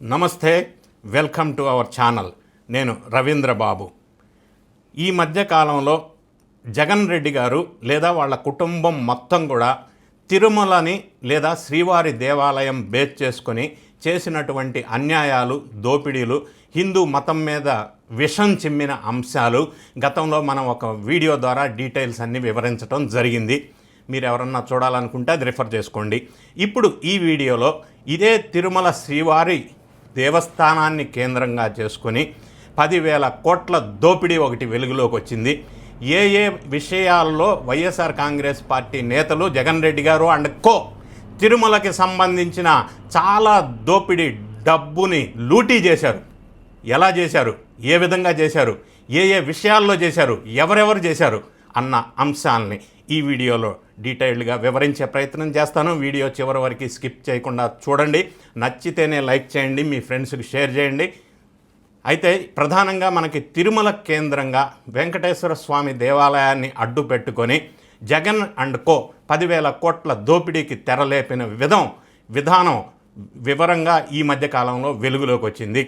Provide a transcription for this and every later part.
నమస్తే welcome to our channel. నేను రవీంద్ర బాబు. ఈ మధ్యకాలంలో జగన్ రెడ్డి గారు లేదా వాళ్ళ కుటుంబం మొత్తం కూడా తిరుమలని లేదా శ్రీవారి దేవాలయం బేస్ చేసుకొని చేసినటువంటి అన్యాయాలు దోపిడీలు హిందూ మతం మీద విషం చిమ్మిన అంశాలు గతంలో మనం ఒక వీడియో ద్వారా డీటెయిల్స్ అన్నీ వివరించడం జరిగింది. మీరు ఎవరన్నా చూడాలనుకుంటే అది రిఫర్ చేసుకోండి. ఇప్పుడు ఈ వీడియోలో ఇదే తిరుమల శ్రీవారి దేవస్థానాన్ని కేంద్రంగా చేసుకొని పదివేల కోట్ల దోపిడీ ఒకటి వెలుగులోకి వచ్చింది. ఏ ఏ విషయాల్లో వైఎస్ఆర్ కాంగ్రెస్ పార్టీ నేతలు జగన్ రెడ్డి గారు అండ్ కో తిరుమలకి సంబంధించిన చాలా దోపిడీ డబ్బుని లూటీ చేశారు. ఎలా చేశారు? ఏ విధంగా చేశారు? ఏ ఏ విషయాల్లో చేశారు? ఎవరెవరు చేశారు? అన్న అంశాలని ఈ వీడియోలో డీటెయిల్డ్గా వివరించే ప్రయత్నం చేస్తాను. వీడియో చివరి వరకు స్కిప్ చేయకుండా చూడండి. నచ్చితేనే లైక్ చేయండి మీ ఫ్రెండ్స్కి షేర్ చేయండి. అయితే ప్రధానంగా మనకి తిరుమల కేంద్రంగా వెంకటేశ్వర స్వామి దేవాలయాన్ని అడ్డు పెట్టుకొని జగన్ అండ్ కో పదివేల కోట్ల దోపిడీకి తెరలేపిన విధం విధానం వివరంగా ఈ మధ్యకాలంలో వెలుగులోకి వచ్చింది.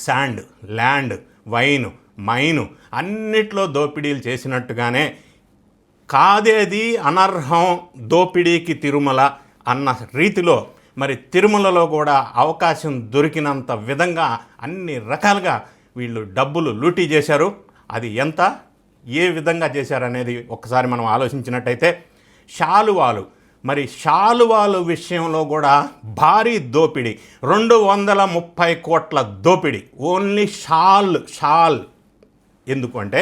Sand land wine mine. అన్నిట్లో దోపిడీలు చేసినట్టుగానే కాదేది అనర్హం దోపిడీకి తిరుమల అన్న రీతిలో మరి తిరుమలలో కూడా అవకాశం దొరికినంత విధంగా అన్ని రకాలుగా వీళ్ళు డబ్బులు లూటీ చేశారు. అది ఎంత? ఏ విధంగా చేశారనేది ఒకసారి మనం ఆలోచించినట్టయితే శాలువాలు. మరి శాలువాలు విషయంలో కూడా భారీ దోపిడీ. రెండు వందల ముప్పై కోట్ల దోపిడీ. Only shawl shawl. ఎందుకు అంటే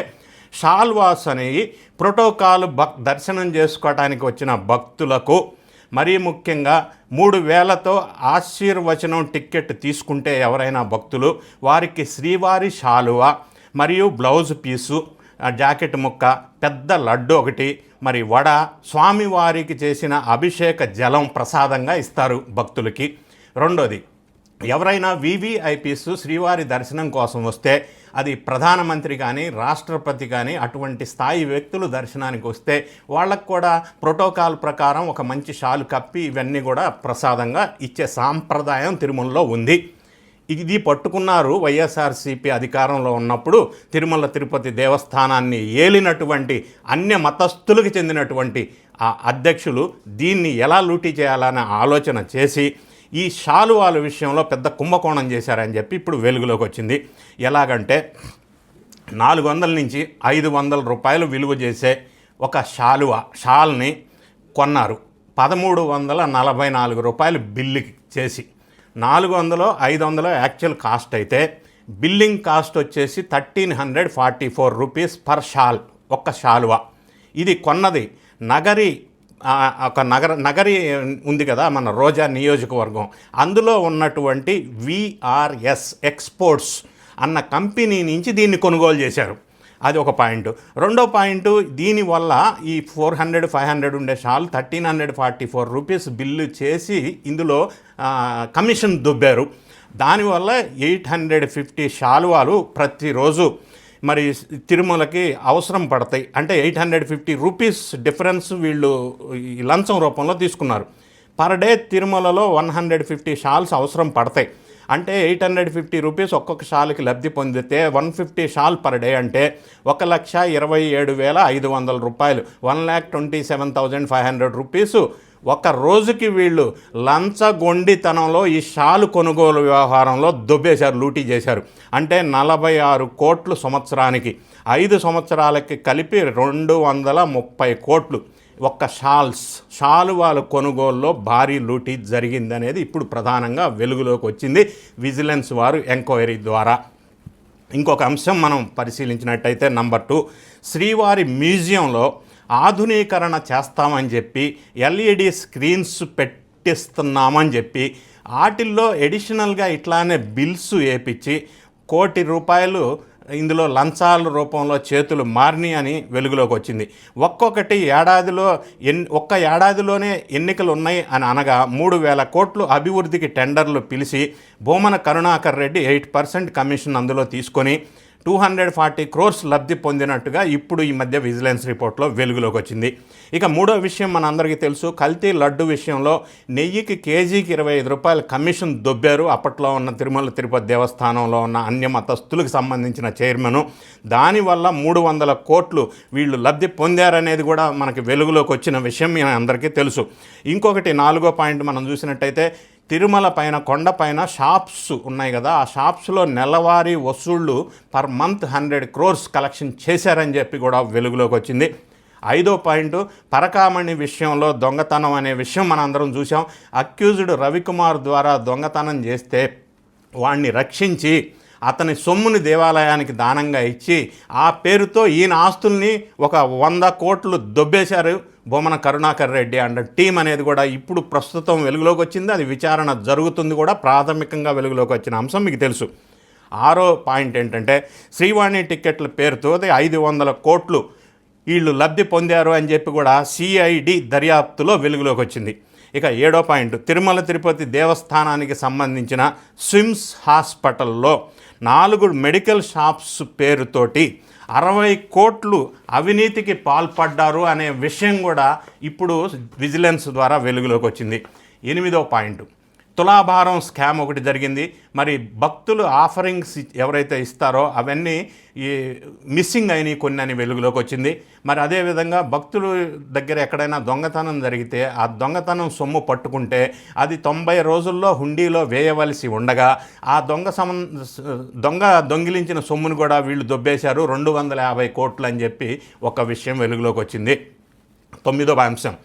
షాల్వాస్ అనేవి ప్రోటోకాల్ భక్ దర్శనం చేసుకోవటానికి వచ్చిన భక్తులకు మరీ ముఖ్యంగా మూడు వేలతో ఆశీర్వచనం టిక్కెట్ తీసుకుంటే ఎవరైనా భక్తులు వారికి శ్రీవారి శాలువ మరియు బ్లౌజ్ పీసు జాకెట్ ముక్క పెద్ద లడ్డు ఒకటి మరి వడ స్వామివారికి చేసిన అభిషేక జలం ప్రసాదంగా ఇస్తారు భక్తులకి. రెండోది ఎవరైనా వివిఐపీస్ శ్రీవారి దర్శనం కోసం వస్తే అది ప్రధానమంత్రి కానీ రాష్ట్రపతి కానీ అటువంటి స్థాయి వ్యక్తులు దర్శనానికి వస్తే వాళ్ళకు కూడా ప్రోటోకాల్ ప్రకారం ఒక మంచి షాలు కప్పి ఇవన్నీ కూడా ప్రసాదంగా ఇచ్చే సాంప్రదాయం తిరుమలలో ఉంది. ఇది పట్టుకున్నారు వైఎస్ఆర్సీపీ అధికారంలో ఉన్నప్పుడు తిరుమల తిరుపతి దేవస్థానాన్ని ఏలినటువంటి అన్య మతస్థులకు చెందినటువంటి ఆ అధ్యక్షులు దీన్ని ఎలా లూటీ చేయాలనే ఆలోచన చేసి ఈ శాలువాల విషయంలో పెద్ద కుంభకోణం చేశారని చెప్పి ఇప్పుడు వెలుగులోకి వచ్చింది. ఎలాగంటే నాలుగు వందల నుంచి ఐదు వందల రూపాయలు విలువ చేసే ఒక శాలువ షాల్ని కొన్నారు. పదమూడు వందల నలభై నాలుగు రూపాయలు బిల్లుకి చేసి నాలుగు వందలు ఐదు వందలు యాక్చువల్ కాస్ట్ అయితే బిల్లింగ్ కాస్ట్ వచ్చేసి thirteen hundred forty four rupees per shawl ఒక్క శాలువ. ఇది కొన్నది నగరి ఒక నగర నగరి ఉంది కదా మన రోజా నియోజకవర్గం. అందులో ఉన్నటువంటి విఆర్ఎస్ ఎక్స్పోర్ట్స్ అన్న కంపెనీ నుంచి దీన్ని కొనుగోలు చేశారు. అది ఒక పాయింట్. రెండో పాయింట్ దీనివల్ల ఈ ఫోర్ హండ్రెడ్ ఫైవ్ హండ్రెడ్ ఉండే shawl thirteen hundred forty four rupees bill చేసి ఇందులో కమిషన్ దుబ్బారు. దానివల్ల ఎయిట్ హండ్రెడ్ ఫిఫ్టీ శాలువాలు ప్రతిరోజు మరి తిరుమలకి అవసరం పడతాయి. అంటే eight hundred fifty rupees difference వీళ్ళు ఈ లంచం రూపంలో తీసుకున్నారు. పర్ డే తిరుమలలో వన్ హండ్రెడ్ ఫిఫ్టీ షాల్స్ అవసరం పడతాయి. అంటే ఎయిట్ హండ్రెడ్ ఫిఫ్టీ రూపీస్ ఒక్కొక్క షాల్కి లబ్ధి పొందితే one fifty shawl per day అంటే ఒక లక్ష ఇరవై ఏడు వేల ఐదు వందల రూపాయలు. One lakh twenty seven thousand five hundred rupees. ఒక రోజుకి వీళ్ళు లంచగొండితనంలో ఈ షాలు కొనుగోలు వ్యవహారంలో దొబ్బేశారు లూటీ చేశారు. అంటే నలభై ఆరు కోట్లు సంవత్సరానికి. ఐదు సంవత్సరాలకి కలిపి రెండు వందల ముప్పై కోట్లు. ఒక్క షాల్స్ షాలువాల కొనుగోలులో భారీ లూటీ జరిగిందనేది ఇప్పుడు ప్రధానంగా వెలుగులోకి వచ్చింది విజిలెన్స్ వారు ఎంక్వైరీ ద్వారా. ఇంకొక అంశం మనం పరిశీలించినట్టయితే నంబర్ టూ శ్రీవారి మ్యూజియంలో ఆధునీకరణ చేస్తామని చెప్పి ఎల్ఈడి స్క్రీన్స్ పెట్టిస్తున్నామని చెప్పి వాటిల్లో ఎడిషనల్గా ఇట్లానే బిల్స్ వేపించి కోటి రూపాయలు ఇందులో లంచాల రూపంలో చేతులు మారిని అని వెలుగులోకి వచ్చింది. ఒక్కొక్కటి ఏడాదిలో ఎన్ ఒక్క ఏడాదిలోనే ఎన్నికలు ఉన్నాయి అని అనగా మూడు వేల కోట్లు అభివృద్ధికి టెండర్లు పిలిచి Bhumana Karunakar Reddy eight percent commission అందులో తీసుకొని టూ హండ్రెడ్ ఫార్టీ క్రోర్స్ లబ్ధి పొందినట్టుగా ఇప్పుడు ఈ మధ్య విజిలెన్స్ రిపోర్ట్లో వెలుగులోకి వచ్చింది. ఇక మూడో విషయం మన అందరికీ తెలుసు. కల్తీ లడ్డు విషయంలో నెయ్యికి కేజీకి ఇరవై ఐదు రూపాయల కమిషన్ దొబ్బారు. అప్పట్లో ఉన్న తిరుమల తిరుపతి దేవస్థానంలో ఉన్న అన్య మతస్థులకు సంబంధించిన చైర్మను. దానివల్ల మూడు వందల కోట్లు వీళ్ళు లబ్ధి పొందారనేది కూడా మనకి వెలుగులోకి వచ్చిన విషయం మీ అందరికీ తెలుసు. ఇంకొకటి నాలుగో పాయింట్ మనం చూసినట్టయితే తిరుమల పైన కొండపైన షాప్స్ ఉన్నాయి కదా ఆ షాప్స్లో నెలవారీ వసూళ్ళు per month hundred crores collection చేశారని చెప్పి కూడా వెలుగులోకి వచ్చింది. ఐదో పాయింట్ పరకామణి విషయంలో దొంగతనం అనే విషయం మనం అందరం చూసాం అక్యూజ్డ్ రవికుమార్ ద్వారా దొంగతనం చేస్తే వాణ్ణి రక్షించి అతని సొమ్ముని దేవాలయానికి దానంగా ఇచ్చి ఆ పేరుతో ఈయన ఆస్తుల్ని ఒక వంద కోట్లు దొబ్బేశారు. బొమ్మన కరుణాకర్ రెడ్డి అండ్ టీం అనేది కూడా ఇప్పుడు ప్రస్తుతం వెలుగులోకి వచ్చింది. అది విచారణ జరుగుతుంది కూడా ప్రాథమికంగా వెలుగులోకి వచ్చిన అంశం మీకు తెలుసు. ఆరో పాయింట్ ఏంటంటే శ్రీవాణి టిక్కెట్ల పేరుతో ఐదు వందల కోట్లు వీళ్ళు లబ్ధి పొందారు అని చెప్పి కూడా సిఐడి దర్యాప్తులో వెలుగులోకి వచ్చింది. ఇక ఏడో పాయింట్ తిరుమల తిరుపతి దేవస్థానానికి సంబంధించిన స్విమ్స్ హాస్పిటల్లో నాలుగు మెడికల్ షాప్స్ పేరుతోటి అరవై కోట్లు అవినీతికి పాల్పడ్డారు అనే విషయం కూడా ఇప్పుడు విజిలెన్స్ ద్వారా వెలుగులోకి వచ్చింది. ఎనిమిదో పాయింట్. తులాభారం స్కామ్ ఒకటి జరిగింది. మరి భక్తులు ఆఫరింగ్స్ ఎవరైతే ఇస్తారో అవన్నీ ఈ మిస్సింగ్ అయినాయి కొన్ని అని వెలుగులోకి వచ్చింది. మరి అదేవిధంగా భక్తులు దగ్గర ఎక్కడైనా దొంగతనం జరిగితే ఆ దొంగతనం సొమ్ము పట్టుకుంటే అది తొంభై రోజుల్లో హుండీలో వేయవలసి ఉండగా ఆ దొంగ సం దొంగ దొంగిలించిన సొమ్మును కూడా వీళ్ళు దొబ్బేశారు. రెండు వందల యాభై కోట్లు అని చెప్పి ఒక విషయం వెలుగులోకి వచ్చింది. తొమ్మిదవ అంశం.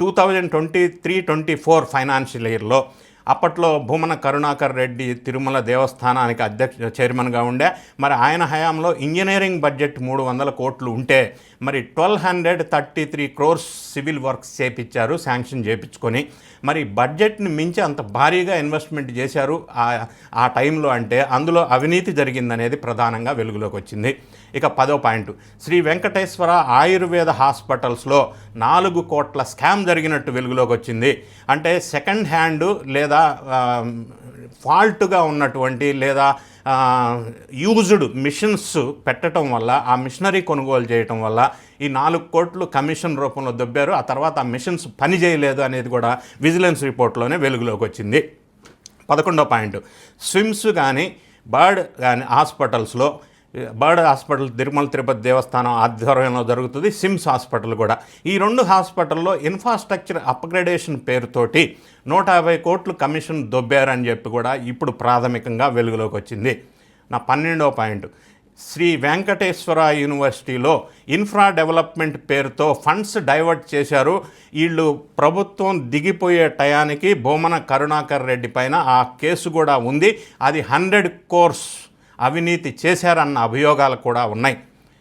Two thousand twenty three twenty four financial ఇయర్లో అప్పట్లో భూమన కరుణాకర్ రెడ్డి తిరుమల దేవస్థానానికి అధ్యక్ష చైర్మన్గా ఉండే మరి ఆయన హయాంలో ఇంజనీరింగ్ బడ్జెట్ మూడు వందల కోట్లు ఉంటే మరి twelve hundred thirty three crores civil works చేపించారు శాంక్షన్ చేపించుకొని మరి బడ్జెట్ని మించి అంత భారీగా ఇన్వెస్ట్మెంట్ చేశారు ఆ ఆ టైంలో అంటే అందులో అవినీతి జరిగిందనేది ప్రధానంగా వెలుగులోకి వచ్చింది. ఇక పదో పాయింట్. శ్రీ వెంకటేశ్వర ఆయుర్వేద హాస్పిటల్స్లో నాలుగు కోట్ల స్కామ్ జరిగినట్టు వెలుగులోకి వచ్చింది. అంటే సెకండ్ హ్యాండ్ లేదా ఫాల్ట్గా ఉన్నటువంటి లేదా యూజ్డ్ మిషన్స్ పెట్టడం వల్ల ఆ మిషనరీ కొనుగోలు చేయటం వల్ల ఈ నాలుగు కోట్లు కమిషన్ రూపంలో దొబ్బారు. ఆ తర్వాత ఆ మిషన్స్ పని చేయలేదు అనేది కూడా విజిలెన్స్ రిపోర్ట్లోనే వెలుగులోకి వచ్చింది. పదకొండో పాయింట్. స్విమ్స్ కానీ బర్డ్ కానీ హాస్పిటల్స్లో బర్డ్ హాస్పిటల్ తిరుమల తిరుపతి దేవస్థానం ఆధ్వర్యంలో జరుగుతుంది సిమ్స్ హాస్పిటల్ కూడా. ఈ రెండు హాస్పిటల్లో ఇన్ఫ్రాస్ట్రక్చర్ అప్గ్రేడేషన్ పేరుతోటి నూట యాభై కోట్లు కమిషన్ దొబ్బారని చెప్పి కూడా ఇప్పుడు ప్రాథమికంగా వెలుగులోకి వచ్చింది. నా పన్నెండో పాయింట్. శ్రీ వెంకటేశ్వర యూనివర్సిటీలో ఇన్ఫ్రా డెవలప్మెంట్ పేరుతో ఫండ్స్ డైవర్ట్ చేశారు. వీళ్ళు ప్రభుత్వం దిగిపోయే టయానికి బొమ్మన కరుణాకర్ రెడ్డి పైన ఆ కేసు కూడా ఉంది. అది హండ్రెడ్ కోర్స్ అవినీతి చేశారన్న అభియోగాలు కూడా ఉన్నాయి.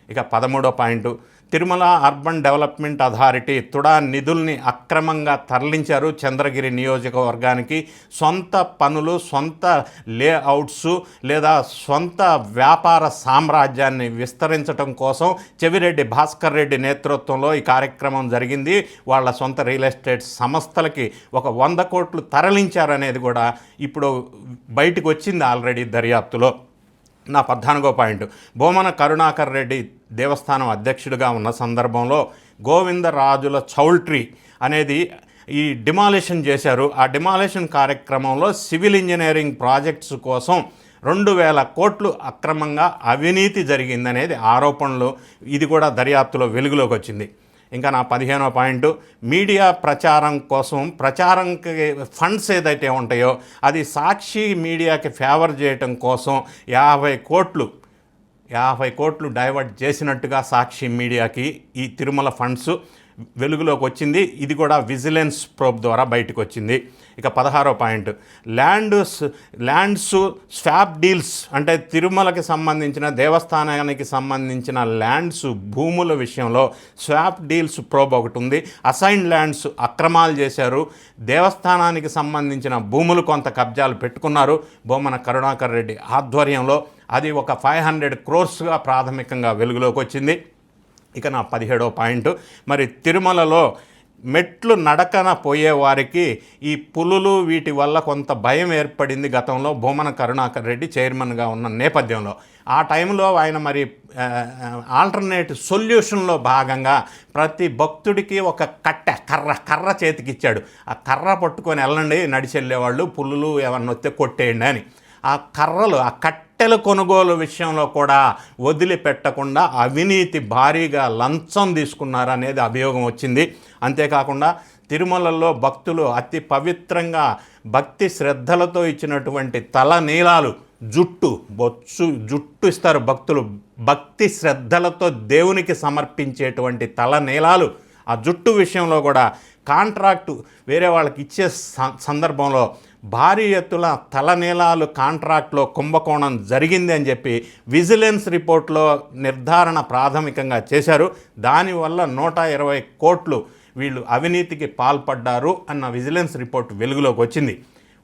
ఇక పదమూడో point Tirumala urban development authority TUDA నిధుల్ని అక్రమంగా తరలించారు చంద్రగిరి నియోజకవర్గానికి. సొంత పనులు సొంత లేఅవుట్స్ లేదా సొంత వ్యాపార సామ్రాజ్యాన్ని విస్తరించడం కోసం చెవిరెడ్డి భాస్కర్ రెడ్డి నేతృత్వంలో ఈ కార్యక్రమం జరిగింది. వాళ్ళ సొంత రియల్ ఎస్టేట్ సంస్థలకి ఒక వంద కోట్లు తరలించారనేది కూడా ఇప్పుడు బయటకు వచ్చింది ఆల్రెడీ దర్యాప్తులో. నా పద్నాలుగో పాయింట్. బోమన కరుణాకర్ రెడ్డి దేవస్థానం అధ్యక్షుడిగా ఉన్న సందర్భంలో గోవిందరాజుల చౌల్ట్రీ అనేది ఈ డిమాలిషన్ చేశారు. ఆ డిమాలిషన్ కార్యక్రమంలో సివిల్ ఇంజనీరింగ్ ప్రాజెక్ట్స్ కోసం రెండు వేల కోట్లు అక్రమంగా అవినీతి జరిగిందనేది ఆరోపణలు. ఇది కూడా దర్యాప్తులో వెలుగులోకి వచ్చింది. ఇంకా నా పదిహేనో పాయింట్ మీడియా ప్రచారం కోసం ప్రచారంకి ఫండ్స్ ఏదైతే ఉంటాయో అది సాక్షి మీడియాకి ఫేవర్ చేయటం కోసం యాభై కోట్లు యాభై కోట్లు డైవర్ట్ చేసినట్టుగా సాక్షి మీడియాకి ఈ తిరుమల ఫండ్స్ వెలుగులోకి వచ్చింది. ఇది కూడా విజిలెన్స్ ప్రోబ్ ద్వారా బయటకు వచ్చింది. ఇక పదహారో point. Land lands swap deals అంటే తిరుమలకి సంబంధించిన దేవస్థానానికి సంబంధించిన ల్యాండ్స్ భూముల విషయంలో స్వాప్ డీల్స్ ప్రోబ్ ఒకటి ఉంది. అసైన్ ల్యాండ్స్ అక్రమాలు చేశారు. దేవస్థానానికి సంబంధించిన భూములు కొంత కబ్జాలు పెట్టుకున్నారు. బొమ్మన కరుణాకర్ రెడ్డి ఆధ్వర్యంలో అది ఒక ఫైవ్ హండ్రెడ్ క్రోర్స్గా ప్రాథమికంగా వెలుగులోకి వచ్చింది. ఇక నా పదిహేడో పాయింట్. మరి తిరుమలలో మెట్లు నడకన పోయేవారికి ఈ పులులు వీటి వల్ల కొంత భయం ఏర్పడింది గతంలో భూమన కరుణాకర్ రెడ్డి చైర్మన్గా ఉన్న నేపథ్యంలో. ఆ టైంలో ఆయన మరి ఆల్టర్నేట్ సొల్యూషన్లో భాగంగా ప్రతి భక్తుడికి ఒక కట్టె కర్ర కర్ర చేతికిచ్చాడు. ఆ కర్ర పట్టుకొని వెళ్ళండి నడిచి వెళ్ళేవాళ్ళు పులులు ఏమన్నా వస్తే కొట్టేయండి అని. ఆ కర్రలు ఆ కట్టె కట్టెల కొనుగోలు విషయంలో కూడా వదిలిపెట్టకుండా అవినీతి భారీగా లంచం తీసుకున్నారనేది అభియోగం వచ్చింది. అంతేకాకుండా తిరుమలలో భక్తులు అతి పవిత్రంగా భక్తి శ్రద్ధలతో ఇచ్చినటువంటి తల నీలాలు జుట్టు బొచ్చు జుట్టు ఇస్తారు భక్తులు. భక్తి శ్రద్ధలతో దేవునికి సమర్పించేటువంటి తలనీలాలు ఆ జుట్టు విషయంలో కూడా కాంట్రాక్టు వేరే వాళ్ళకి ఇచ్చే స- సందర్భంలో భారీ ఎత్తుల తలనీలాలు కాంట్రాక్ట్లో కుంభకోణం జరిగింది అని చెప్పి విజిలెన్స్ రిపోర్ట్లో నిర్ధారణ ప్రాథమికంగా చేశారు. దానివల్ల నూట ఇరవై కోట్లు వీళ్ళు అవినీతికి పాల్పడ్డారు అన్న విజిలెన్స్ రిపోర్ట్ వెలుగులోకి వచ్చింది.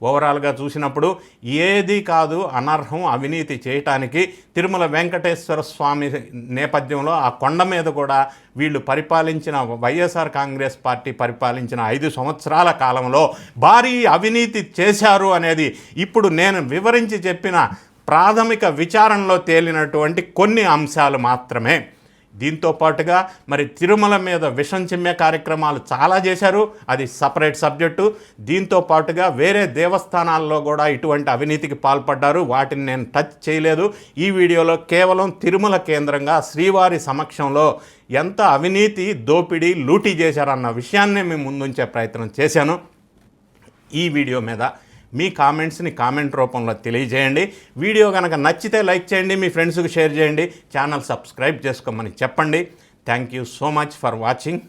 ఓవరాల్గా చూసినప్పుడు ఏది కాదు అనర్హం అవినీతి చేయటానికి తిరుమల వెంకటేశ్వర స్వామి నేపథ్యంలో ఆ కొండ మీద కూడా వీళ్ళు పరిపాలించిన వైఎస్ఆర్ కాంగ్రెస్ పార్టీ పరిపాలించిన ఐదు సంవత్సరాల కాలంలో భారీ అవినీతి చేశారు అనేది ఇప్పుడు నేను వివరించి చెప్పిన ప్రాథమిక విచారణలో తేలినటువంటి కొన్ని అంశాలు మాత్రమే. దీంతో పాటుగా మరి తిరుమల మీద విషం చిమ్మే కార్యక్రమాలు చాలా చేశారు. అది సపరేట్ సబ్జెక్టు. దీంతో పాటుగా వేరే దేవస్థానాల్లో కూడా ఇటువంటి అవినీతికి పాల్పడ్డారు. వాటిని నేను టచ్ చేయలేదు. ఈ వీడియోలో కేవలం తిరుమల కేంద్రంగా శ్రీవారి సమక్షంలో ఎంత అవినీతి దోపిడీ లూటీ చేశారన్న విషయాన్నే మేము ముందుంచే ప్రయత్నం చేశాను. ఈ వీడియో మీద మీ కామెంట్స్ని కామెంట్ రూపంలో తెలియజేయండి. వీడియో కనుక నచ్చితే లైక్ చేయండి మీ ఫ్రెండ్స్కి షేర్ చేయండి. ఛానల్ సబ్స్క్రైబ్ చేసుకోమని చెప్పండి. Thank you so much for watching.